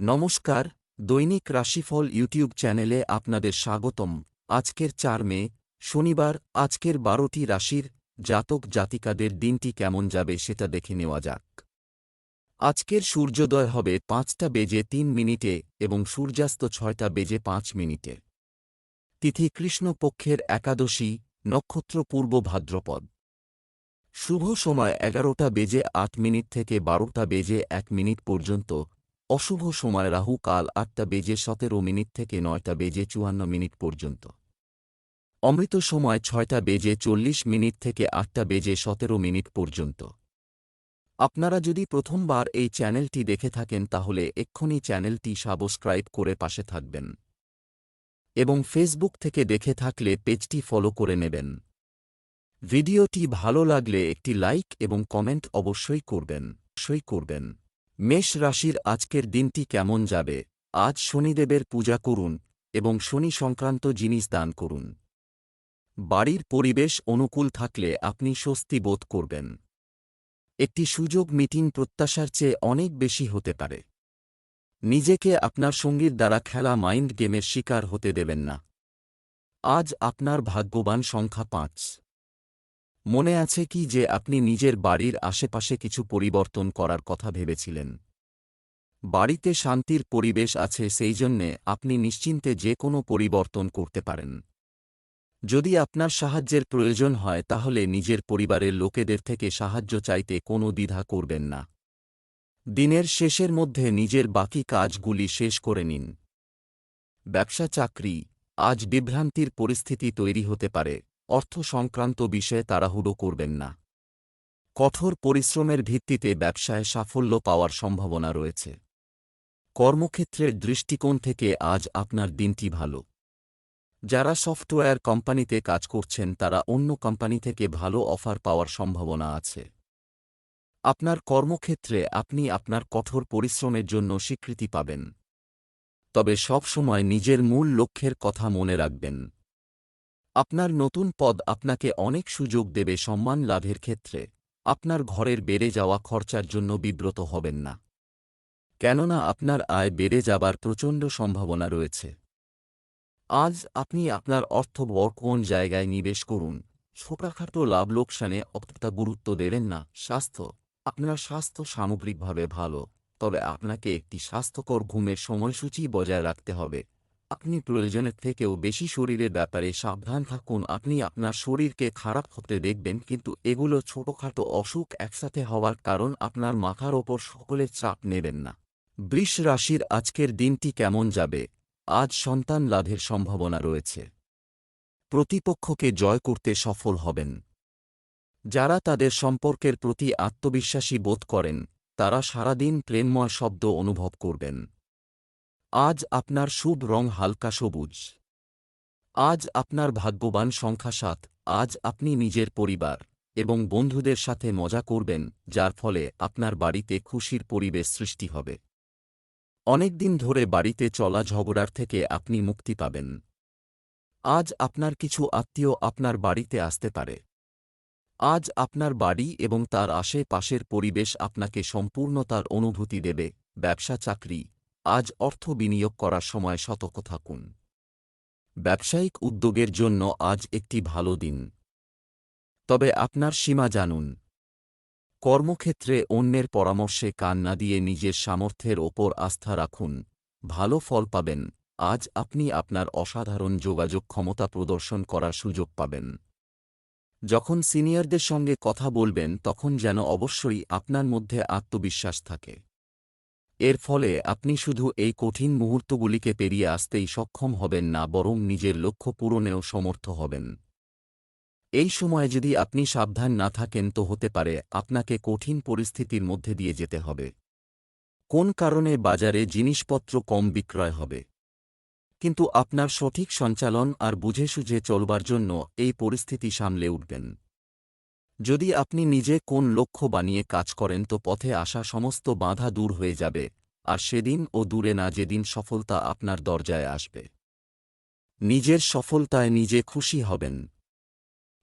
নমস্কার, দৈনিক রাশিফল ইউটিউব চ্যানেলে আপনাদের স্বাগতম। আজকের চার মে, শনিবার, আজকের বারোটি রাশির জাতক জাতিকাদের দিনটি কেমন যাবে সেটা দেখে নেওয়া যাক। আজকের সূর্যোদয় হবে পাঁচটা বেজে তিন মিনিটে এবং সূর্যাস্ত ছয়টা বেজে পাঁচ মিনিটে। তিথি কৃষ্ণপক্ষের একাদশী, নক্ষত্র পূর্ব ভাদ্রপদ। শুভ সময় এগারোটা বেজে আট মিনিট থেকে বারোটা বেজে এক মিনিট পর্যন্ত অশুভ সময় রাহু কাল আটটা বেজে সতেরো মিনিট থেকে নয়টা বেজে চুয়ান্ন মিনিট পর্যন্ত। অমৃত সময় ছয়টা বেজে চল্লিশ মিনিট থেকে আটটা বেজে সতেরো মিনিট পর্যন্ত। আপনারা যদি প্রথমবার এই চ্যানেলটি দেখে থাকেন তাহলে এক্ষুনি চ্যানেলটি সাবস্ক্রাইব করে পাশে থাকবেন। এবং ফেসবুক থেকে দেখে থাকলে পেজটি ফলো করে নেবেন। ভিডিওটি ভালো লাগলে একটি লাইক এবং কমেন্ট অবশ্যই করবেন। অবশ্যই করবেন। মেষ রাশির আজকের দিনটি কেমন যাবে? আজ শনিদেবের পূজা করুন এবং শনি সংক্রান্ত জিনিস দান করুন। বাড়ির পরিবেশ অনুকূল থাকলে আপনি স্বস্তি বোধ করবেন। একটি সুযোগ মিটিং প্রত্যাশার চেয়ে অনেক বেশি হতে পারে। নিজেকে আপনার সঙ্গীর দ্বারা খেলা মাইন্ড গেমের শিকার হতে দেবেন না। আজ আপনার ভাগ্যবান সংখ্যা পাঁচ। মনে আছে কি যে আপনি নিজের বাড়ির আশেপাশে কিছু পরিবর্তন করার কথা ভেবেছিলেন? বাড়িতে শান্তির পরিবেশ আছে সেই জন্যে আপনি নিশ্চিন্তে যে কোনো পরিবর্তন করতে পারেন। যদি আপনার সাহায্যের প্রয়োজন হয় তাহলে নিজের পরিবারের লোকেদের থেকে সাহায্য চাইতে কোনো দ্বিধা করবেন না। দিনের শেষের মধ্যে নিজের বাকি কাজগুলি শেষ করে নিন। ব্যবসা চাকরি আজ বিভ্রান্তির পরিস্থিতি তৈরি হতে পারে। অর্থ সংক্রান্ত বিষয়ে তাড়াহুড়ো করবেন না। কঠোর পরিশ্রমের ভিত্তিতে ব্যবসায় সাফল্য পাওয়ার সম্ভাবনা রয়েছে। কর্মক্ষেত্রের দৃষ্টিকোণ থেকে আজ আপনার দিনটি ভালো। যারা সফটওয়্যার কোম্পানিতে কাজ করছেন, তারা অন্য কোম্পানি থেকে ভালো অফার পাওয়ার সম্ভাবনা আছে। আপনার কর্মক্ষেত্রে আপনি আপনার কঠোর পরিশ্রমের জন্য স্বীকৃতি পাবেন। তবে সব সময় নিজের মূল লক্ষ্যের কথা মনে রাখবেন। আপনার নতুন পদ আপনাকে অনেক সুযোগ দেবে সম্মান লাভের ক্ষেত্রে। আপনার ঘরের বেড়ে যাওয়া খরচার জন্য বিব্রত হবেন না। কেননা আপনার আয় বেড়ে যাবার প্রচণ্ড সম্ভাবনা রয়েছে। আজ আপনি আপনার অর্থ কোন জায়গায় নিবেশ করুন। ছোটখাটো লাভ লোকসানে অতটা গুরুত্ব দেবেন না। স্বাস্থ্য। আপনার স্বাস্থ্য সামগ্রিকভাবে ভালো। তবে আপনাকে একটি স্বাস্থ্যকর ঘুমের সময়সূচি বজায় রাখতে হবে। আপনি প্রয়োজনের থেকেও বেশি শরীরের ব্যাপারে সাবধান থাকুন। আপনি আপনার শরীরকে খারাপ হতে দেখবেন, কিন্তু এগুলো ছোটখাটো অসুখ একসাথে হওয়ার কারণ আপনার মাথার ওপর সকলের চাপ নেবেন না। বৃষ রাশির আজকের দিনটি কেমন যাবে? আজ সন্তান লাভের সম্ভাবনা রয়েছে। প্রতিপক্ষকে জয় করতে সফল হবেন। যারা তাদের সম্পর্কের প্রতি আত্মবিশ্বাসী বোধ করেন, তারা সারাদিন প্রেমময় শব্দ অনুভব করবেন। আজ আপনার শুভ রং হালকা সবুজ। আজ আপনার ভাগ্যবান সংখ্যা সাত। আজ আপনি নিজের পরিবার এবং বন্ধুদের সাথে মজা করবেন, যার ফলে আপনার বাড়িতে খুশির পরিবেশ সৃষ্টি হবে। অনেকদিন ধরে বাড়িতে চলা ঝগড়ার থেকে আপনি মুক্তি পাবেন। আজ আপনার কিছু আত্মীয় আপনার বাড়িতে আসতে পারে। আজ আপনার বাড়ি এবং তার আশেপাশের পরিবেশ আপনাকে সম্পূর্ণতার অনুভূতি দেবে, ব্যবসা, চাকরি আজ অর্থ বিনিয়োগ করার সময় সতর্ক থাকুন। ব্যবসায়িক উদ্যোগের জন্য আজ একটি ভালো দিন। তবে আপনার সীমা জানুন। কর্মক্ষেত্রে অন্যের পরামর্শে কান না দিয়ে নিজের সামর্থ্যের ওপর আস্থা রাখুন। ভালো ফল পাবেন। আজ আপনি আপনার অসাধারণ যোগাযোগ ক্ষমতা প্রদর্শন করার সুযোগ পাবেন। যখন সিনিয়রদের সঙ্গে কথা বলবেন, তখন যেন অবশ্যই আপনার মধ্যে আত্মবিশ্বাস থাকে। এর ফলে আপনি শুধু এই কঠিন মুহূর্তগুলিকে পেরিয়ে আসতেই সক্ষম হবেন না, বরং নিজের লক্ষ্য পূরণেও সমর্থ হবেন। এই সময় যদি আপনি সাবধান না থাকেন তো হতে পারে আপনাকে কঠিন পরিস্থিতির মধ্যে দিয়ে যেতে হবে। কোন কারণে বাজারে জিনিসপত্র কম বিক্রয় হবে? কিন্তু আপনার সঠিক সঞ্চালন আর বুঝে সুঝে চলবার জন্য এই পরিস্থিতি সামলে উঠবেন। যদি আপনি নিজে কোন লক্ষ্য বানিয়ে কাজ করেন তো পথে আসা সমস্ত বাধা দূর হয়ে যাবে। আর সেদিন ও দূরে না যেদিন সফলতা আপনার দরজায় আসবে। নিজের সফলতায় নিজে খুশি হবেন।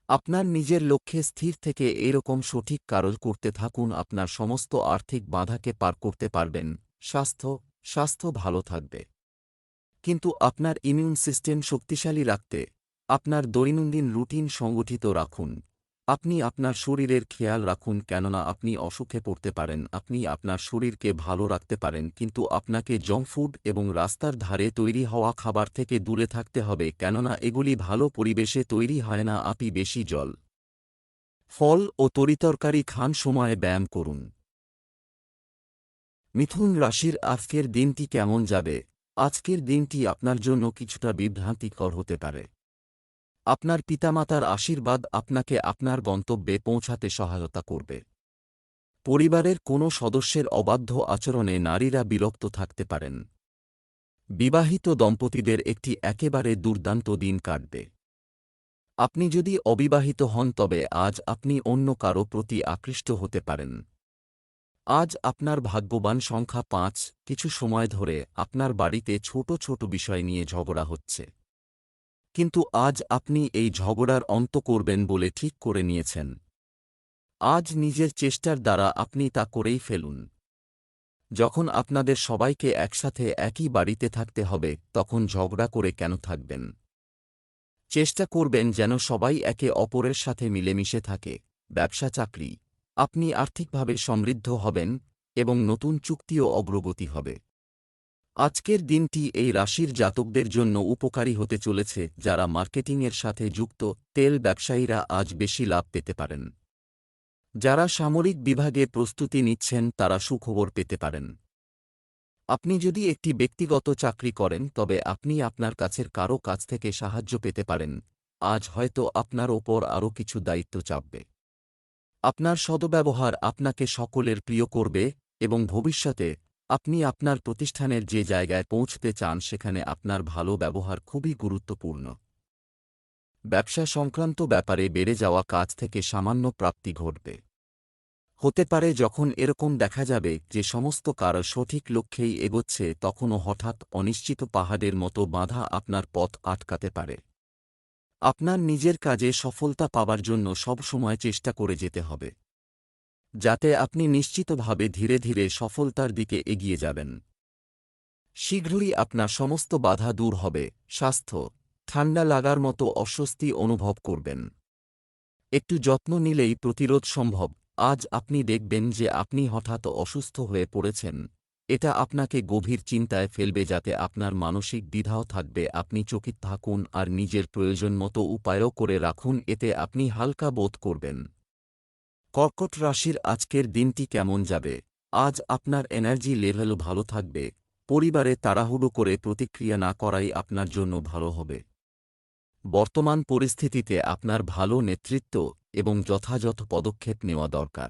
আপনার নিজের লক্ষ্যে স্থির থেকে এরকম সঠিক কারজ করতে থাকুন, আপনার সমস্ত আর্থিক বাধাকে পার করতে পারবেন। স্বাস্থ্য স্বাস্থ্য ভালো থাকবে। কিন্তু আপনার ইমিউন সিস্টেম শক্তিশালী রাখতে আপনার দৈনন্দিন রুটিন সংগঠিত রাখুন। আপনি আপনার শরীরের খেয়াল রাখুন কেননা আপনি অসুখে পড়তে পারেন, আপনি আপনার শরীরকে ভালো রাখতে পারেন, কিন্তু আপনাকে জঙ্ক ফুড এবং রাস্তার ধারে তৈরি হওয়া খাবার থেকে দূরে থাকতে হবে, কেননা এগুলি ভালো পরিবেশে তৈরি হয় না, আপনি বেশি জল, ফল ও তরিতরকারি খান সময়ে ব্যায়াম করুন। মিথুন রাশির আজকের দিনটি কেমন যাবে? আজকের দিনটি আপনার জন্য কিছুটা বিভ্রান্তিকর হতে পারে। আপনার পিতামাতার আশীর্বাদ আপনাকে আপনার গন্তব্যে পৌঁছাতে সহায়তা করবে। পরিবারের কোনো সদস্যের অবাধ্য আচরণে নারীরা বিরক্ত থাকতে পারেন। বিবাহিত দম্পতিদের একটি একেবারে দুর্দান্ত দিন কাটবে। আপনি যদি অবিবাহিত হন তবে আজ আপনি অন্য কারও প্রতি আকৃষ্ট হতে পারেন। আজ আপনার ভাগ্যবান সংখ্যা পাঁচ, কিছু সময় ধরে আপনার বাড়িতে ছোট ছোট বিষয় নিয়ে ঝগড়া হচ্ছে। কিন্তু আজ আপনি এই ঝগড়ার অন্ত করবেন বলে ঠিক করে নিয়েছেন। আজ নিজের চেষ্টার দ্বারা আপনি তা করেই ফেলুন। যখন আপনাদের সবাইকে একসাথে একই বাড়িতে থাকতে হবে, তখন ঝগড়া করে কেন থাকবেন? চেষ্টা করবেন যেন সবাই একে অপরের সাথে মিলেমিশে থাকে। ব্যবসা চাকরি। আপনি আর্থিকভাবে সমৃদ্ধ হবেন এবং নতুন চুক্তিও অগ্রগতি হবে। আজকের দিনটি এই রাশির জাতকদের জন্য উপকারী হতে চলেছে, যারা মার্কেটিংয়ের সাথে যুক্ত, তেল ব্যবসায়ীরা আজ বেশি লাভ পেতে পারেন। যারা সামরিক বিভাগে প্রস্তুতি নিচ্ছেন, তারা সুখবর পেতে পারেন। আপনি যদি একটি ব্যক্তিগত চাকরি করেন, তবে আপনি আপনার কাছের কারও কাছ থেকে সাহায্য পেতে পারেন। আজ হয়তো আপনার ওপর আরও কিছু দায়িত্ব চাপবে। আপনার সদব্যবহার আপনাকে সকলের প্রিয় করবে এবং ভবিষ্যতে আপনি আপনার প্রতিষ্ঠানের যে জায়গায় পৌঁছতে চান সেখানে আপনার ভালো ব্যবহার খুবই গুরুত্বপূর্ণ। ব্যবসা সংক্রান্ত ব্যাপারে বেড়ে যাওয়া কাজ থেকে সামান্য প্রাপ্তি ঘটবে। হতে পারে যখন এরকম দেখা যাবে যে সমস্ত কার সঠিক লক্ষ্যেই এগোচ্ছে, তখনও হঠাৎ অনিশ্চিত পাহাড়ের মতো বাধা আপনার পথ আটকাতে পারে। আপনার নিজের কাজে সফলতা পাবার জন্য সব সময় চেষ্টা করে যেতে হবে। যাতে আপনি নিশ্চিতভাবে ধীরে ধীরে সফলতার দিকে এগিয়ে যাবেন। শীঘ্রই আপনার সমস্ত বাধা দূর হবে। স্বাস্থ্য, ঠান্ডা লাগার মতো অস্বস্তি অনুভব করবেন। একটু যত্ন নিলেই প্রতিরোধ সম্ভব। আজ আপনি দেখবেন যে আপনি হঠাৎ অসুস্থ হয়ে পড়েছেন। এটা আপনাকে গভীর চিন্তায় ফেলবে যাতে আপনার মানসিক দ্বিধাও থাকবে। আপনি চকিত থাকুন আর নিজের প্রয়োজন মতো উপায়ও করে রাখুন। এতে আপনি হালকা বোধ করবেন। কর্কট রাশির আজকের দিনটি কেমন যাবে? আজ আপনার এনার্জি লেভেল ভালো থাকবে। পরিবারে তাড়াহুড়ো করে প্রতিক্রিয়া না করাই আপনার জন্য ভালো হবে। বর্তমান পরিস্থিতিতে আপনার ভালো নেতৃত্ব এবং যথাযথ পদক্ষেপ নেওয়া দরকার।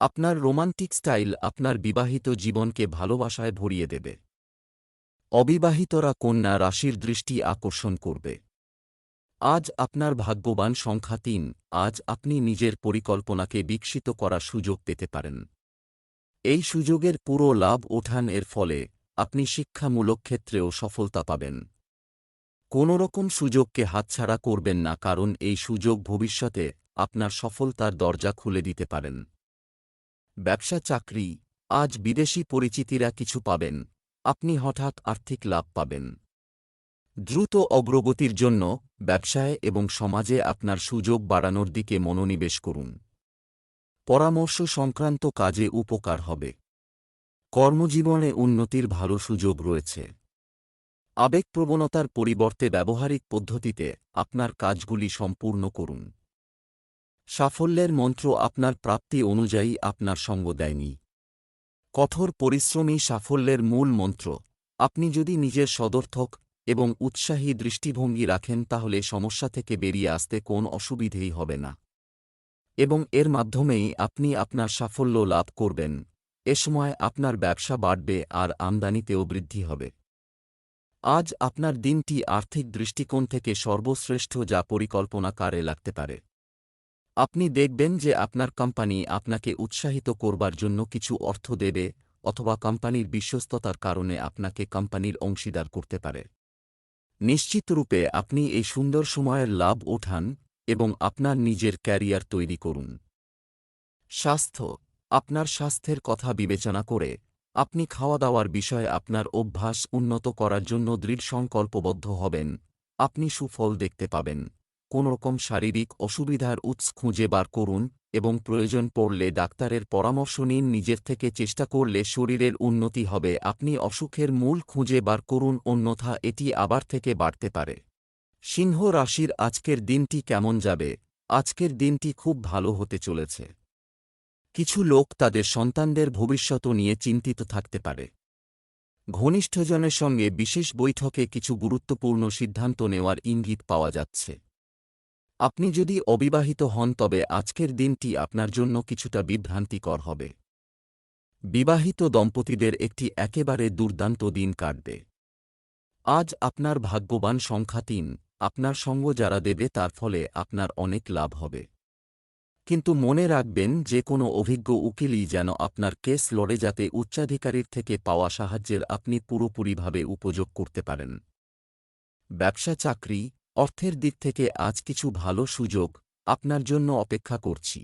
আপনার রোমান্টিক স্টাইল আপনার বিবাহিত জীবনকে ভালোবাসায় ভরিয়ে দেবে। অবিবাহিতরা কন্যা রাশির দৃষ্টি আকর্ষণ করবে। আজ আপনার ভাগ্যবান সংখ্যা তিন, আজ আপনি নিজের পরিকল্পনাকে বিকশিত করার সুযোগ পেতে পারেন। এই সুযোগের পুরো লাভ ওঠান এর ফলে আপনি শিক্ষামূলক ক্ষেত্রেও সফলতা পাবেন। কোনোরকম সুযোগকে হাতছাড়া করবেন না কারণ এই সুযোগ ভবিষ্যতে আপনার সফলতার দরজা খুলে দিতে পারেন। ব্যবসা চাকরি, আজ বিদেশি পরিচিতিরা কিছু পাবেন, আপনি হঠাৎ আর্থিক লাভ পাবেন। দ্রুত অগ্রগতির জন্য ব্যবসায় এবং সমাজে আপনার সুযোগ বাড়ানোর দিকে মনোনিবেশ করুন। পরামর্শ সংক্রান্ত কাজে উপকার হবে। কর্মজীবনে উন্নতির ভালো সুযোগ রয়েছে। আবেগপ্রবণতার পরিবর্তে ব্যবহারিক পদ্ধতিতে আপনার কাজগুলি সম্পূর্ণ করুন। সাফল্যের মন্ত্র আপনার প্রাপ্তি অনুযায়ী আপনার সঙ্গ দেয়নি। কঠোর পরিশ্রমী সাফল্যের মূল মন্ত্র। আপনি যদি নিজের সদর্থক এবং উৎসাহী দৃষ্টিভঙ্গি রাখেন তাহলে সমস্যা থেকে বেরিয়ে আসতে কোন অসুবিধেই হবে না। এবং এর মাধ্যমেই আপনি আপনার সাফল্য লাভ করবেন। এ সময় আপনার ব্যবসা বাড়বে আর আমদানিতেও বৃদ্ধি হবে। আজ আপনার দিনটি আর্থিক দৃষ্টিকোণ থেকে সর্বশ্রেষ্ঠ যা পরিকল্পনা কারে লাগতে পারে। আপনি দেখবেন যে আপনার কোম্পানি আপনাকে উৎসাহিত করবার জন্য কিছু অর্থ দেবে অথবা কোম্পানির বিশ্বস্ততার কারণে আপনাকে কোম্পানির অংশীদার করতে পারে। নিশ্চিতরূপে আপনি এই সুন্দর সময়ের লাভ ওঠান এবং আপনার নিজের ক্যারিয়ার তৈরি করুন। স্বাস্থ্য, আপনার স্বাস্থ্যের কথা বিবেচনা করে আপনি খাওয়া দাওয়ার বিষয়ে আপনার অভ্যাস উন্নত করার জন্য দৃঢ় সংকল্পবদ্ধ হবেন। আপনি সুফল দেখতে পাবেন। কোনোরকম শারীরিক অসুবিধার উৎস খুঁজে বার করুন এবং প্রয়োজন পড়লে ডাক্তারের পরামর্শ নিন। নিজের থেকে চেষ্টা করলে শরীরের উন্নতি হবে। আপনি অসুখের মূল খুঁজে বার করুন, অন্যথা এটি আবার থেকে বাড়তে পারে। সিংহ রাশির আজকের দিনটি কেমন যাবে? আজকের দিনটি খুব ভালো হতে চলেছে। কিছু লোক তাদের সন্তানদের ভবিষ্যৎ নিয়ে চিন্তিত থাকতে পারে। ঘনিষ্ঠজনের সঙ্গে বিশেষ বৈঠকে কিছু গুরুত্বপূর্ণ সিদ্ধান্ত নেওয়ার ইঙ্গিত পাওয়া যাচ্ছে। আপনি যদি অবিবাহিত হন, তবে আজকের দিনটি আপনার জন্য কিছুটা বিভ্রান্তিকর হবে। বিবাহিত দম্পতিদের একটি একেবারে দুর্দান্ত দিন কাটবে। আজ আপনার ভাগ্যবান সংখ্যা তিন, আপনার সঙ্গ যারা দেবে, তার ফলে আপনার অনেক লাভ হবে। কিন্তু মনে রাখবেন, যে কোনো অভিজ্ঞ উকিলই যেন আপনার কেস লড়ে যাতে উচ্চাধিকারীর থেকে পাওয়া সাহায্যের আপনি পুরোপুরিভাবে উপযোগ করতে পারেন। ব্যবসা চাকরি অর্থের দিক থেকে আজ কিছু ভালো সুযোগ আপনার জন্য অপেক্ষা করছি।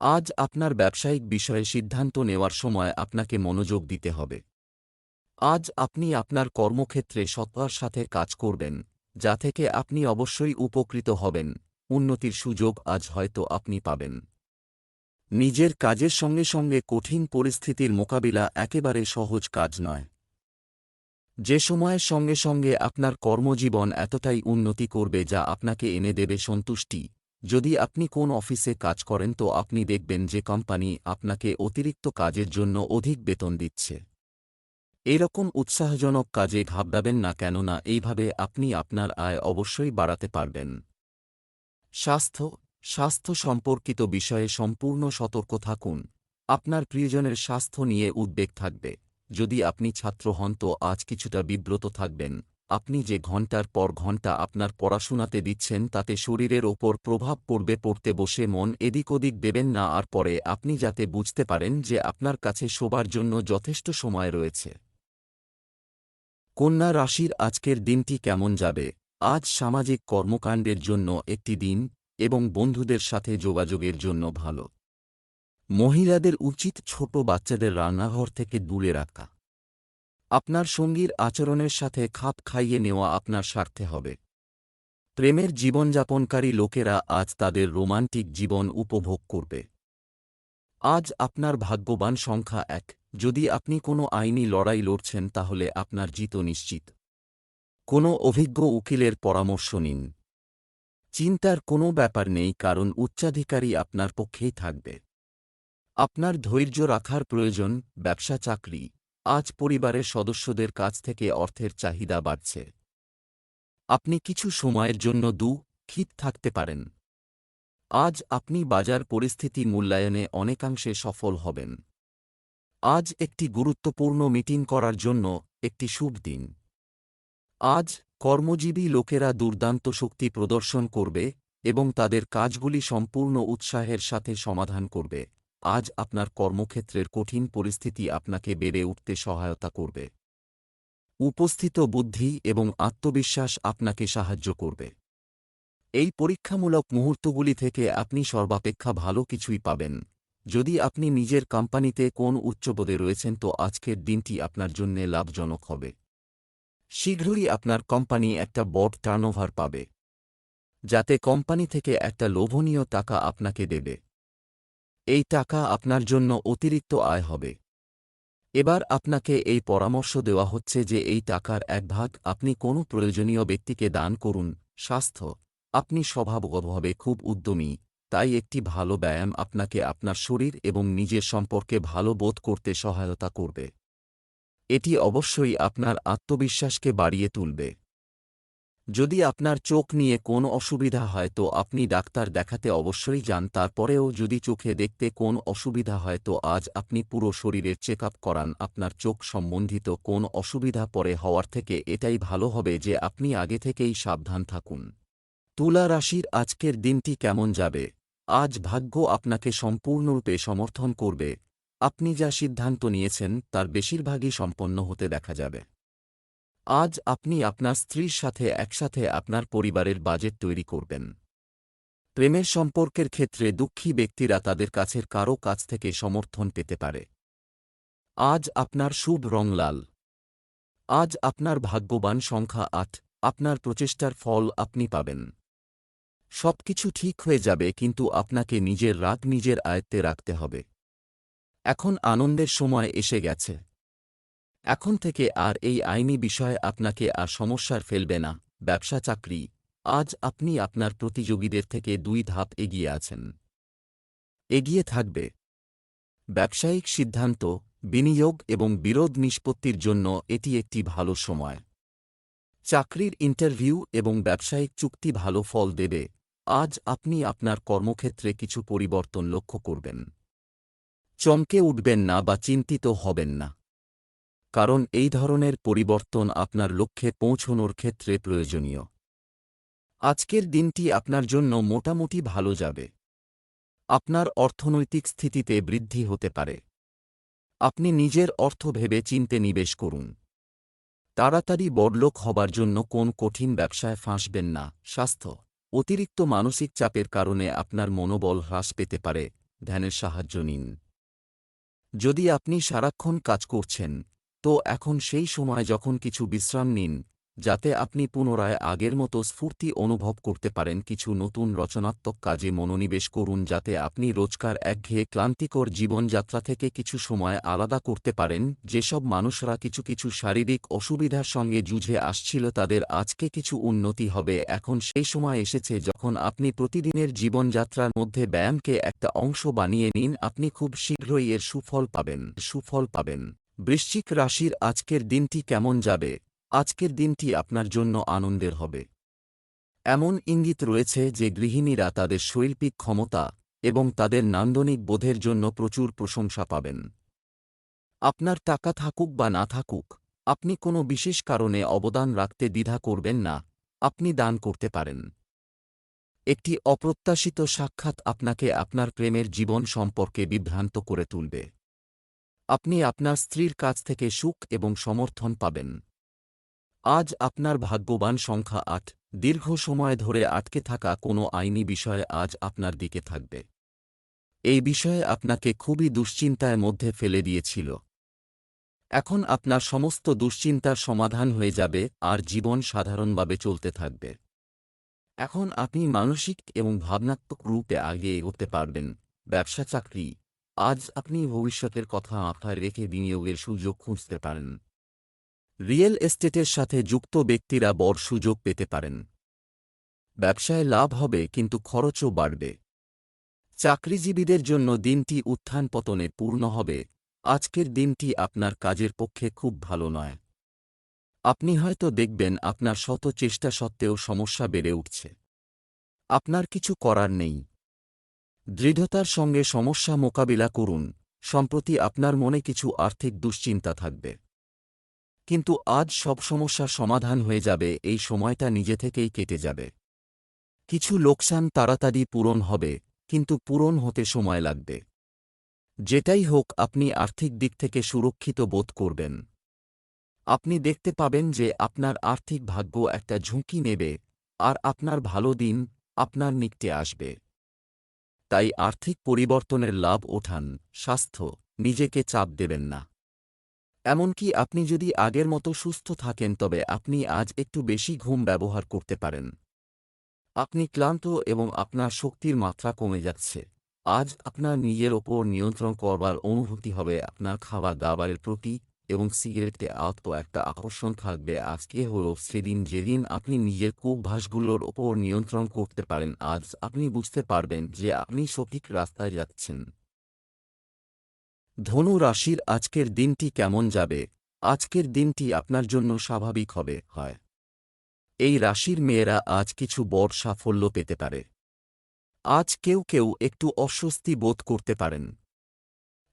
আজ আপনার ব্যবসায়িক বিষয়ে সিদ্ধান্ত নেওয়ার সময় আপনাকে মনোযোগ দিতে হবে। আজ আপনি আপনার কর্মক্ষেত্রে সত্তার সাথে কাজ করবেন, যা থেকে আপনি অবশ্যই উপকৃত হবেন, উন্নতির সুযোগ আজ হয়তো আপনি পাবেন। নিজের কাজের সঙ্গে সঙ্গে কঠিন পরিস্থিতির মোকাবিলা একেবারে সহজ কাজ নয়। যে সময়ের সঙ্গে সঙ্গে আপনার কর্মজীবন এতটাই উন্নতি করবে যা আপনাকে এনে দেবে সন্তুষ্টি। যদি আপনি কোন অফিসে কাজ করেন তো আপনি দেখবেন যে কোম্পানি আপনাকে অতিরিক্ত কাজের জন্য অধিক বেতন দিচ্ছে। এরকম উৎসাহজনক কাজে ঘাবড়াবেন না কেননা এইভাবে আপনি আপনার আয় অবশ্যই বাড়াতে পারবেন। স্বাস্থ্য স্বাস্থ্য সম্পর্কিত বিষয়ে সম্পূর্ণ সতর্ক থাকুন। আপনার প্রিয়জনের স্বাস্থ্য নিয়ে উদ্বেগ থাকবে। যদি আপনি ছাত্র হন তো আজ কিছুটা বিব্রত থাকবেন। আপনি যে ঘণ্টার পর ঘণ্টা আপনার পড়াশোনাতে দিচ্ছেন তাতে শরীরের ওপর প্রভাব পড়বে, পড়তে বসে মন এদিক ওদিক দেবেন না আর পরে আপনি যাতে বুঝতে পারেন যে আপনার কাছে শোবার জন্য যথেষ্ট সময় রয়েছে। কন্যা রাশির আজকের দিনটি কেমন যাবে? আজ সামাজিক কর্মকাণ্ডের জন্য একটি দিন এবং বন্ধুদের সাথে যোগাযোগের জন্য ভালো। মহিলাদের উচিত ছোট বাচ্চাদের রান্নাঘর থেকে দূরে রাখা। আপনার সঙ্গীর আচরণের সাথে খাপ খাইয়ে নেওয়া আপনার স্বার্থে হবে। প্রেমের জীবনযাপনকারী লোকেরা আজ তাদের রোমান্টিক জীবন উপভোগ করবে। আজ আপনার ভাগ্যবান সংখ্যা এক। যদি আপনি কোনো আইনি লড়াই লড়ছেন, তাহলে আপনার জিত নিশ্চিত। কোনো অভিজ্ঞ উকিলের পরামর্শ নিন। চিন্তার কোনো ব্যাপার নেই, কারণ উচ্চাধিকারী আপনার পক্ষেই থাকবে। আপনার ধৈর্য রাখার প্রয়োজন, ব্যবসা চাকরি। আজ পরিবারের সদস্যদের কাছ থেকে অর্থের চাহিদা বাড়ছে। আপনি কিছু সময়ের জন্য দু খিত থাকতে পারেন। আজ আপনি বাজার পরিস্থিতি মূল্যায়নে অনেকাংশে সফল হবেন। আজ একটি গুরুত্বপূর্ণ মিটিং করার জন্য একটি শুভ দিন। আজ কর্মজীবী লোকেরা দুর্দান্ত শক্তি প্রদর্শন করবে এবং তাদের কাজগুলি সম্পূর্ণ উৎসাহের সাথে সমাধান করবে। আজ আপনার কর্মক্ষেত্রের কঠিন পরিস্থিতি আপনাকে বেড়ে উঠতে সহায়তা করবে। উপস্থিত বুদ্ধি এবং আত্মবিশ্বাস আপনাকে সাহায্য করবে। এই পরীক্ষামূলক মুহূর্তগুলি থেকে আপনি সর্বাপেক্ষা ভালো কিছুই পাবেন। যদি আপনি নিজের কোম্পানিতে কোন উচ্চপদে রয়েছেন, তো আজকের দিনটি আপনার জন্য লাভজনক হবে। শীঘ্রই আপনার কোম্পানি একটা বড় টার্নওভার পাবে, যাতে কোম্পানি থেকে একটা লোভনীয় টাকা আপনাকে দেবে। এই টাকা আপনার জন্য অতিরিক্ত আয় হবে। এবার আপনাকে এই পরামর্শ দেওয়া হচ্ছে যে এই টাকার এক ভাগ আপনি কোনো প্রয়োজনীয় ব্যক্তিকে দান করুন, স্বাস্থ্য। আপনি স্বভাবগতভাবে খুব উদ্যমী, তাই একটি ভালো ব্যায়াম আপনাকে আপনার শরীর এবং নিজের সম্পর্কে ভালো বোধ করতে সহায়তা করবে। এটি অবশ্যই আপনার আত্মবিশ্বাসকে বাড়িয়ে তুলবে। যদি আপনার চোখ নিয়ে কোন অসুবিধা হয় তো আপনি ডাক্তার দেখাতে অবশ্যই যান, তারপরেও যদি চোখে দেখতে কোন অসুবিধা হয় তো আজ আপনি পুরো শরীরের চেক করান, আপনার চোখ সম্বন্ধিত কোন অসুবিধা পরে হওয়ার থেকে এটাই ভালো হবে যে আপনি আগে থেকেই সাবধান থাকুন। তুলা রাশির আজকের দিনটি কেমন যাবে? আজ ভাগ্য আপনাকে সম্পূর্ণরূপে সমর্থন করবে। আপনি যা সিদ্ধান্ত নিয়েছেন তার বেশিরভাগই সম্পন্ন হতে দেখা যাবে। আজ আপনি আপনার স্ত্রীর সাথে একসাথে আপনার পরিবারের বাজেট তৈরি করবেন। প্রেমের সম্পর্কের ক্ষেত্রে দুঃখী ব্যক্তিরা তাদের কাছের কারও কাছ থেকে সমর্থন পেতে পারে। আজ আপনার শুভ রং লাল। আজ আপনার ভাগ্যবান সংখ্যা আট, আপনার প্রচেষ্টার ফল আপনি পাবেন। সবকিছু ঠিক হয়ে যাবে কিন্তু আপনাকে নিজের রাগ নিজের আয়ত্তে রাখতে হবে। এখন আনন্দের সময় এসে গেছে। এখন থেকে আর এই আইনি বিষয় আপনাকে আর সমস্যার ফেলবে না, ব্যবসা চাকরি। আজ আপনি আপনার প্রতিযোগীদের থেকে দুই ধাপ এগিয়ে আছেন। এগিয়ে থাকবে। ব্যবসায়িক সিদ্ধান্ত, বিনিয়োগ এবং বিরোধ নিষ্পত্তির জন্য এটি একটি ভালো সময়। চাকরির ইন্টারভিউ এবং ব্যবসায়িক চুক্তি ভালো ফল দেবে। আজ আপনি আপনার কর্মক্ষেত্রে কিছু পরিবর্তন লক্ষ্য করবেন। চমকে উঠবেন না বা চিন্তিত হবেন না। কারণ এই ধরনের পরিবর্তন আপনার লক্ষ্যে পৌঁছনোর ক্ষেত্রে প্রয়োজনীয়। আজকের দিনটি আপনার জন্য মোটামুটি ভালো যাবে। আপনার অর্থনৈতিক স্থিতিতে বৃদ্ধি হতে পারে। আপনি নিজের অর্থ ভেবে চিনতে নিবেশ করুন। তাড়াতাড়ি বড়লোক হবার জন্য কোন কঠিন ব্যবসায় ফাঁসবেন না। স্বাস্থ্য। অতিরিক্ত মানসিক চাপের কারণে আপনার মনোবল হ্রাস পেতে পারে। ধ্যানের সাহায্য নিন। যদি আপনি সারাক্ষণ কাজ করছেন তো এখন সেই সময় যখন কিছু বিশ্রাম নিন, যাতে আপনি পুনরায় আগের মতো স্ফূর্তি অনুভব করতে পারেন কিছু নতুন রচনাত্মক কাজে মনোনিবেশ করুন যাতে আপনি রোজকার একঘেয়ে ক্লান্তিকর জীবনযাত্রা থেকে কিছু সময় আলাদা করতে পারেন। যেসব মানুষরা কিছু কিছু শারীরিক অসুবিধার সঙ্গে যুঝে আসছিল তাদের আজকে কিছু উন্নতি হবে। এখন সেই সময় এসেছে যখন আপনি প্রতিদিনের জীবনযাত্রার মধ্যে ব্যায়ামকে একটা অংশ বানিয়ে নিন। আপনি খুব শীঘ্রই এর সুফল পাবেন সুফল পাবেন। বৃশ্চিক রাশির আজকের দিনটি কেমন যাবে? আজকের দিনটি আপনার জন্য আনন্দের হবে। এমন ইঙ্গিত রয়েছে যে গৃহিণীরা তাদের শৈল্পিক ক্ষমতা এবং তাদের নান্দনিক বোধের জন্য প্রচুর প্রশংসা পাবেন। আপনার টাকা থাকুক বা না থাকুক, আপনি কোনো বিশেষ কারণে অবদান রাখতে দ্বিধা করবেন না, আপনি দান করতে পারেন। একটি অপ্রত্যাশিত সাক্ষাৎ আপনাকে আপনার প্রেমের জীবন সম্পর্কে বিভ্রান্ত করে তুলবে। আপনি আপনার স্ত্রীর কাছ থেকে সুখ এবং সমর্থন পাবেন। আজ আপনার ভাগ্যবান সংখ্যা আট। দীর্ঘ সময় ধরে আটকে থাকা কোনো আইনি বিষয়ে আজ আপনার দিকে থাকবে। এই বিষয়ে আপনাকে খুবই দুশ্চিন্তায় মধ্যে ফেলে দিয়েছিল। এখন আপনার সমস্ত দুশ্চিন্তার সমাধান হয়ে যাবে আর জীবন সাধারণভাবে চলতে থাকবে। এখন আপনি মানসিক এবং ভাবনাত্মক রূপে আগে এগোতে পারবেন। ব্যবসা, চাকরি আজ আপনি ভবিষ্যতের কথা মাথায় রেখে বিনিয়োগের সুযোগ খুঁজতে পারেন। রিয়েল এস্টেটের সাথে যুক্ত ব্যক্তিরা বড় সুযোগ পেতে পারেন। ব্যবসায় লাভ হবে, কিন্তু খরচও বাড়বে। চাকরিজীবীদের জন্য দিনটি উত্থান পতনে পূর্ণ হবে। আজকের দিনটি আপনার কাজের পক্ষে খুব ভালো নয়। আপনি হয়তো দেখবেন আপনার শত চেষ্টা সত্ত্বেও সমস্যা বেড়ে উঠছে। আপনার কিছু করার নেই। দৃঢ়তার সঙ্গে সমস্যা মোকাবিলা করুন, সম্প্রতি আপনার মনে কিছু আর্থিক দুশ্চিন্তা থাকবে। কিন্তু আজ সব সমস্যার সমাধান হয়ে যাবে, এই সময়টা নিজে থেকেই কেটে যাবে। কিছু লোকসান তাড়াতাড়ি পূরণ হবে, কিন্তু পূরণ হতে সময় লাগবে। যেটাই হোক, আপনি আর্থিক দিক থেকে সুরক্ষিত বোধ করবেন। আপনি দেখতে পাবেন যে আপনার আর্থিক ভাগ্য একটা ঝুঁকি নেবে, আর আপনার ভালো দিন আপনার নিকটে আসবে। তাই আর্থিক পরিবর্তনের লাভ ওঠান, স্বাস্থ্য, নিজেকে চাপ দেবেন না। এমনকি আপনি যদি আগের মতো সুস্থ থাকেন, তবে আপনি আজ একটু বেশি ঘুম ব্যবহার করতে পারেন। আপনি ক্লান্ত এবং আপনার শক্তির মাত্রা কমে যাচ্ছে। আজ আপনার নিজের ওপর নিয়ন্ত্রণ করবার অনুভূতি হবে আপনার খাওয়া দাবারের প্রতি এবং সিগারেটে আত্ম একটা আকর্ষণ থাকবে। আজকে হল সেদিন যেদিন আপনি নিজের কুভাসগুলোর ওপর নিয়ন্ত্রণ করতে পারেন, আজ আপনি বুঝতে পারবেন যে আপনি সঠিক রাস্তায় যাচ্ছেন। ধনু রাশির আজকের দিনটি কেমন যাবে? আজকের দিনটি আপনার জন্য স্বাভাবিক হবে, হয়? এই রাশির মেয়েরা আজ কিছু বড় সাফল্য পেতে পারে। আজ কেউ কেউ একটু অস্বস্তি বোধ করতে পারেন।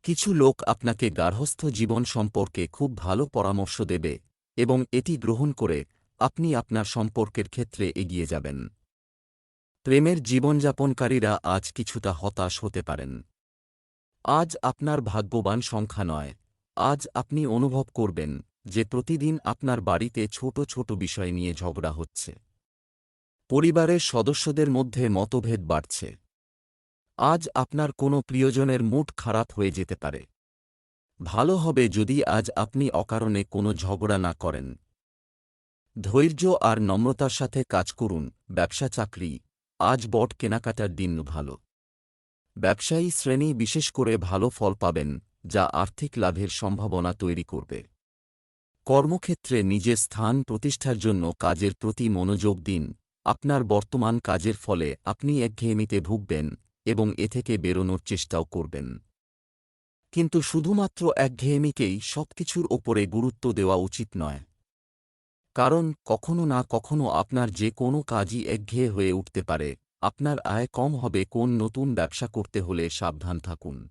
কিছু লোক আপনাকে গার্হস্থ্য জীবন সম্পর্কে খুব ভালো পরামর্শ দেবে এবং এটি গ্রহণ করে আপনি আপনার সম্পর্কের ক্ষেত্রে এগিয়ে যাবেন। প্রেমের জীবনযাপনকারীরা আজ কিছুটা হতাশ হতে পারেন। আজ আপনার ভাগ্যবান সংখ্যা নয়। আজ আপনি অনুভব করবেন যে প্রতিদিন আপনার বাড়িতে ছোট ছোট বিষয় নিয়ে ঝগড়া হচ্ছে। পরিবারের সদস্যদের মধ্যে মতভেদ বাড়ছে। আজ আপনার কোনো প্রিয়জনের মুড খারাপ হয়ে যেতে পারে। ভালো হবে যদি আজ আপনি অকারণে কোনো ঝগড়া না করেন। ধৈর্য আর নম্রতার সাথে কাজ করুন, ব্যবসা চাকরি, আজ বট কেনাকাটার দিন ভালো। ব্যবসায়ী শ্রেণি বিশেষ করে ভালো ফল পাবেন, যা আর্থিক লাভের সম্ভাবনা তৈরি করবে। কর্মক্ষেত্রে নিজের স্থান প্রতিষ্ঠার জন্য কাজের প্রতি মনোযোগ দিন। আপনার বর্তমান কাজের ফলে আপনি একঘেয়েমিতে ভুগবেন এবং এ থেকে বেরোনোর চেষ্টাও করবেন। কিন্তু শুধুমাত্র একঘেয়েমিকেই সবকিছুর ওপরে গুরুত্ব দেওয়া উচিত নয়। কারণ কখনো না কখনো আপনার যে কোনো কাজই একঘেয়ে হয়ে উঠতে পারে। আপনার আয় কম হবে কোন নতুন ব্যবসা করতে হলে সাবধান থাকুন।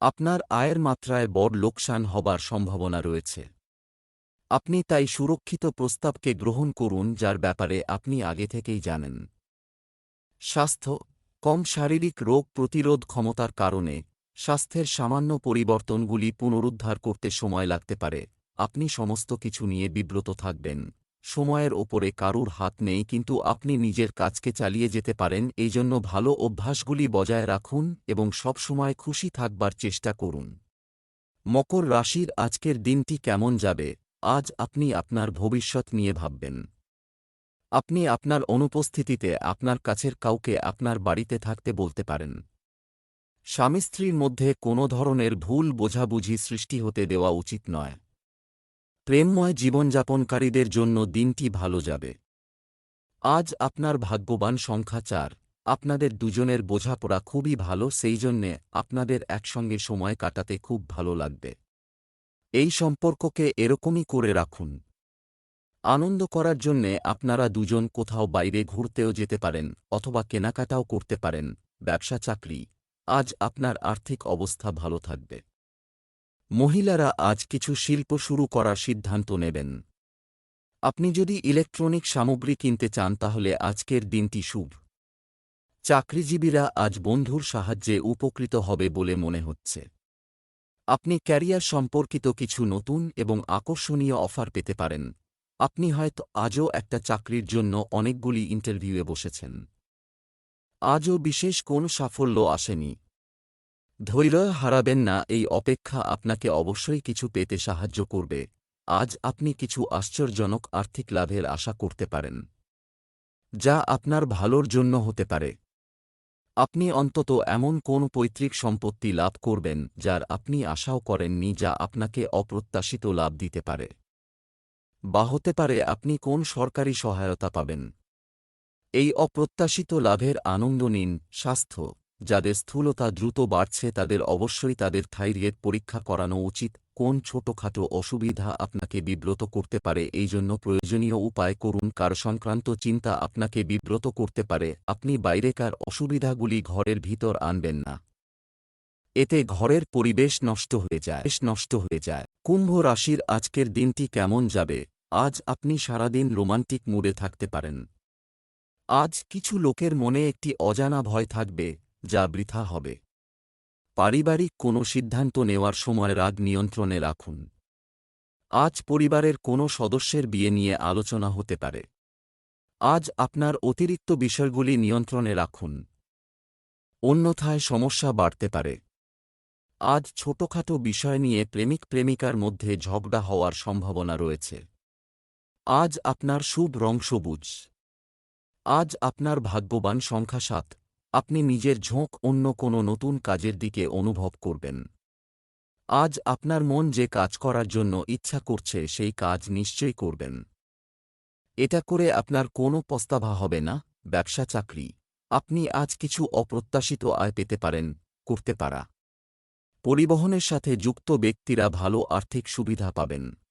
আপনার আয়ের মাত্রায় বড় লোকসান হবার সম্ভাবনা রয়েছে। আপনি তাই সুরক্ষিত প্রস্তাবকে গ্রহণ করুন যার ব্যাপারে আপনি আগে থেকেই জানেন। স্বাস্থ্য কম শারীরিক রোগ প্রতিরোধ ক্ষমতার কারণে, স্বাস্থ্যের সামান্য পরিবর্তনগুলি পুনরুদ্ধার করতে সময় লাগতে পারে। আপনি সমস্ত কিছু নিয়ে বিব্রত থাকবেন। সময়ের ওপরে কারুর হাত নেই কিন্তু আপনি নিজের কাজকে চালিয়ে যেতে পারেন এই জন্য ভালো অভ্যাসগুলি বজায় রাখুন এবং সবসময় খুশি থাকবার চেষ্টা করুন। মকর রাশির আজকের দিনটি কেমন যাবে? আজ আপনি আপনার ভবিষ্যৎ নিয়ে ভাববেন। আপনি আপনার অনুপস্থিতিতে আপনার কাছের কাউকে আপনার বাড়িতে থাকতে বলতে পারেন। স্বামী স্ত্রীর মধ্যে কোনো ধরনের ভুল বোঝাবুঝি সৃষ্টি হতে দেওয়া উচিত নয়। প্রেমময় জীবনযাপনকারীদের জন্য দিনটি ভালো যাবে। আজ আপনার ভাগ্যবান সংখ্যা চার। আপনাদের দুজনের বোঝাপড়া খুবই ভালো, সেই জন্যে আপনাদের একসঙ্গে সময় কাটাতে খুব ভালো লাগবে। এই সম্পর্ককে এরকমই করে রাখুন। আনন্দ করার জন্যে আপনারা দুজন কোথাও বাইরে ঘুরতেও যেতে পারেন অথবা কেনাকাটাও করতে পারেন, ব্যবসা, চাকরি। আজ আপনার আর্থিক অবস্থা ভালো থাকবে। মহিলারা আজ কিছু শিল্প শুরু করার সিদ্ধান্ত নেবেন। আপনি যদি ইলেকট্রনিক সামগ্রী কিনতে চান তাহলে আজকের দিনটি শুভ। চাকরিজীবীরা আজ বন্ধুর সাহায্যে উপকৃত হবে বলে মনে হচ্ছে। আপনি ক্যারিয়ার সম্পর্কিত কিছু নতুন এবং আকর্ষণীয় অফার পেতে পারেন। আপনি হয়তো আজও একটা চাকরির জন্য অনেকগুলি ইন্টারভিউয়ে বসেছেন। আজও বিশেষ কোন সাফল্য আসেনি। ধৈর্য হারাবেন না, এই অপেক্ষা আপনাকে অবশ্যই কিছু পেতে সাহায্য করবে। আজ আপনি কিছু আশ্চর্যজনক আর্থিক লাভের আশা করতে পারেন, যা আপনার ভালোর জন্য হতে পারে। আপনি অন্তত এমন কোন পৈতৃক সম্পত্তি লাভ করবেন, যার আপনি আশাও করেননি, যা আপনাকে অপ্রত্যাশিত লাভ দিতে পারে। বা হতে পারে আপনি কোন সরকারি সহায়তা পাবেন। এই অপ্রত্যাশিত লাভের আনন্দ নিন, স্বাস্থ্য, যাদের স্থূলতা দ্রুত বাড়ছে তাদের অবশ্যই তাদের থাইরয়েড পরীক্ষা করানো উচিত, কোন ছোটখাটো অসুবিধা আপনাকে বিব্রত করতে পারে এই জন্য প্রয়োজনীয় উপায় করুন, কার সংক্রান্ত চিন্তা আপনাকে বিব্রত করতে পারে, আপনি বাইরেকার অসুবিধাগুলি ঘরের ভিতর আনবেন না। এতে ঘরের পরিবেশ নষ্ট হয়ে যায় নষ্ট হয়ে যায়। কুম্ভ রাশির আজকের দিনটি কেমন যাবে? আজ আপনি সারাদিন রোমান্টিক মুডে থাকতে পারেন। আজ কিছু লোকের মনে একটি অজানা ভয় থাকবে, যা বৃথা হবে। পারিবারিক কোনো সিদ্ধান্ত নেওয়ার সময় রাগ নিয়ন্ত্রণে রাখুন। আজ পরিবারের কোনো সদস্যের বিয়ে নিয়ে আলোচনা হতে পারে। আজ আপনার অতিরিক্ত বিষয়গুলি নিয়ন্ত্রণে রাখুন। অন্যথায় সমস্যা বাড়তে পারে। আজ ছোটখাটো বিষয় নিয়ে প্রেমিক প্রেমিকার মধ্যে ঝগড়া হওয়ার সম্ভাবনা রয়েছে। আজ আপনার শুভ রং সবুজ। আজ আপনার ভাগ্যবান সংখ্যা সাত। আপনি নিজের ঝোঁক অন্য কোনো নতুন কাজের দিকে অনুভব করবেন। আজ আপনার মন যে কাজ করার জন্য ইচ্ছা করছে সেই কাজ নিশ্চয়ই করবেন। এটা করে আপনার কোনো পস্তাভা হবে না, ব্যবসা, চাকরি। আপনি আজ কিছু অপ্রত্যাশিত আয় পেতে পারেন, করতে পারা। পরিবহনের সাথে যুক্ত ব্যক্তিরা ভালো আর্থিক সুবিধা পাবেন।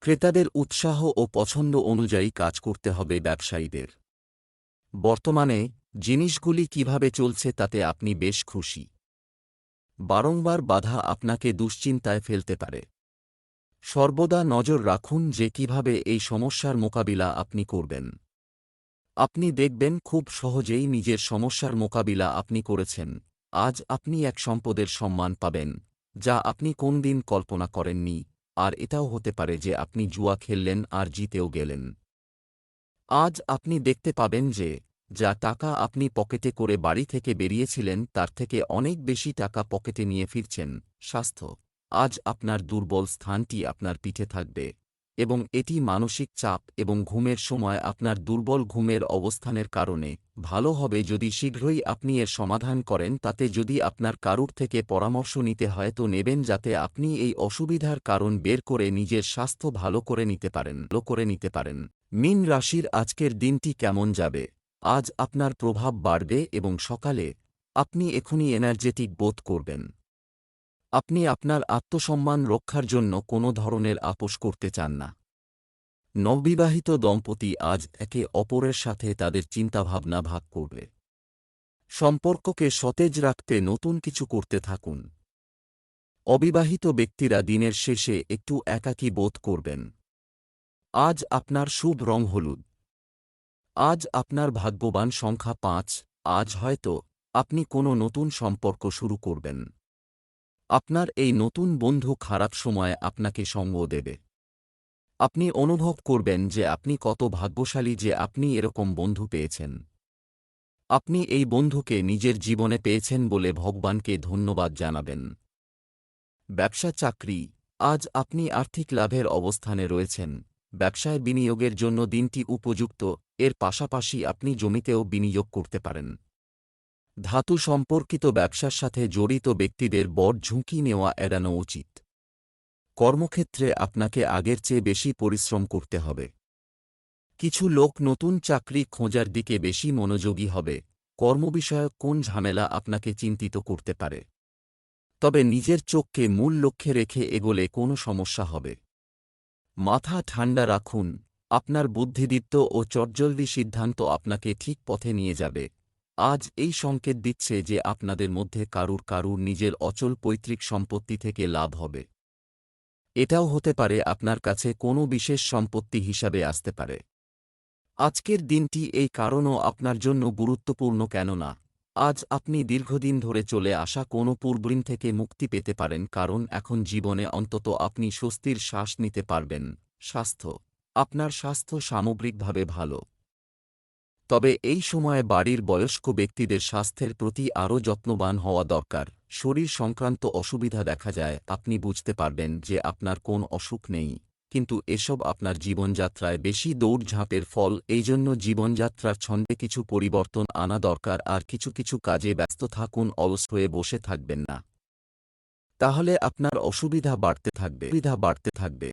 ক্রেতাদের উৎসাহ ও পছন্দ অনুযায়ী কাজ করতে হবে ব্যবসায়ীদের। বর্তমানে, জিনিসগুলি কীভাবে চলছে তাতে আপনি বেশ খুশি। বারংবার বাধা আপনাকে দুশ্চিন্তায় ফেলতে পারে। সর্বদা নজর রাখুন যে কীভাবে এই সমস্যার মোকাবিলা আপনি করবেন। আপনি দেখবেন খুব সহজেই নিজের সমস্যার মোকাবিলা আপনি করেছেন। আজ আপনি এক সম্পদের সম্মান পাবেন, যা আপনি কোন দিন কল্পনা করেননি। আর এটাও হতে পারে যে আপনি জুয়া খেললেন আর জিতেও গেলেন। আজ আপনি দেখতে পাবেন যে, যা টাকা আপনি পকেটে করে বাড়ি থেকে বেরিয়েছিলেন তার থেকে অনেক বেশি টাকা পকেটে নিয়ে ফিরছেন, স্বাস্থ্য। আজ আপনার দুর্বল স্থানটি আপনার পিঠে থাকবে। এবং এটি মানসিক চাপ এবং ঘুমের সময় আপনার দুর্বল ঘুমের অবস্থানের কারণে। ভালো হবে যদি শীঘ্রই আপনি এর সমাধান করেন, তাতে যদি আপনার কারুর থেকে পরামর্শ নিতে হয়, তো নেবেন যাতে আপনি এই অসুবিধার কারণ বের করে নিজের স্বাস্থ্য ভালো করে নিতে পারেন, ভালো করে নিতে পারেন। মিন রাশির আজকের দিনটি কেমন যাবে? আজ আপনার প্রভাব বাড়বে এবং সকালে আপনি এখনই এনার্জেটিক বোধ করবেন। আপনি আপনার আত্মসম্মান রক্ষার জন্য কোনো ধরনের আপোষ করতে চান না। নববিবাহিত দম্পতি আজ একে অপরের সাথে তাদের চিন্তাভাবনা ভাগ করবে। সম্পর্ককে সতেজ রাখতে নতুন কিছু করতে থাকুন। অবিবাহিত ব্যক্তিরা দিনের শেষে একটু একাকী বোধ করবেন। আজ আপনার শুভ রং হলুদ। আজ আপনার ভাগ্যবান সংখ্যা পাঁচ, আজ হয়তো আপনি কোনো নতুন সম্পর্ক শুরু করবেন। আপনার এই নতুন বন্ধু খারাপ সময়ে আপনাকে সঙ্গ দেবে। আপনি অনুভব করবেন যে আপনি কত ভাগ্যশালী যে আপনি এরকম বন্ধু পেয়েছেন। আপনি এই বন্ধুকে নিজের জীবনে পেয়েছেন বলে ভগবানকে ধন্যবাদ জানাবেন। ব্যবসা চাকরি, আজ আপনি আর্থিক লাভের অবস্থানে রয়েছেন। ব্যবসায় বিনিয়োগের জন্য দিনটি উপযুক্ত, এর পাশাপাশি আপনি জমিতেও বিনিয়োগ করতে পারেন। ধাতু সম্পর্কিত ব্যবসার সাথে জড়িত ব্যক্তিদের বড় ঝুঁকি নেওয়া এড়ানো উচিত। কর্মক্ষেত্রে আপনাকে আগের চেয়ে বেশি পরিশ্রম করতে হবে। কিছু লোক নতুন চাকরি খোঁজার দিকে বেশি মনোযোগী হবে। কর্মবিষয়ক কোন ঝামেলা আপনাকে চিন্তিত করতে পারে। তবে নিজের চোখকে মূল লক্ষ্যে রেখে এগোলে কোনো সমস্যা হবে। মাথা ঠান্ডা রাখুন। আপনার বুদ্ধিদীপ্ত ও চটজলদি সিদ্ধান্ত আপনাকে ঠিক পথে নিয়ে যাবে। আজ এই সংকেত দিচ্ছে যে আপনাদের মধ্যে কারুর কারুর নিজের অচল পৈতৃক সম্পত্তি থেকে লাভ হবে। এটাও হতে পারে আপনার কাছে কোনো বিশেষ সম্পত্তি হিসাবে আসতে পারে। আজকের দিনটি এই কারণও আপনার জন্য গুরুত্বপূর্ণ কেননা, আজ আপনি দীর্ঘদিন ধরে চলে আসা কোনো পূর্বঋণ থেকে মুক্তি পেতে পারেন কারণ এখন জীবনে অন্তত আপনি স্বস্তির শ্বাস নিতে পারবেন। স্বাস্থ্য, আপনার স্বাস্থ্য সামগ্রিকভাবে ভালো। তবে এই সময়ে বাড়ির বয়স্ক ব্যক্তিদের স্বাস্থ্যের প্রতি আরও যত্নবান হওয়া দরকার। শরীর সংক্রান্ত অসুবিধা দেখা যায়, আপনি বুঝতে পারবেন যে আপনার কোন অসুখ নেই। কিন্তু এসব আপনার জীবনযাত্রায় বেশি দৌড়ঝাঁপের ফল এই জন্য জীবনযাত্রার ছন্দে কিছু পরিবর্তন আনা দরকার আর কিছু কিছু কাজে ব্যস্ত থাকুন অলস হয়ে বসে থাকবেন না। তাহলে আপনার অসুবিধা বাড়তে থাকবে। সুবিধা বাড়তে থাকবে।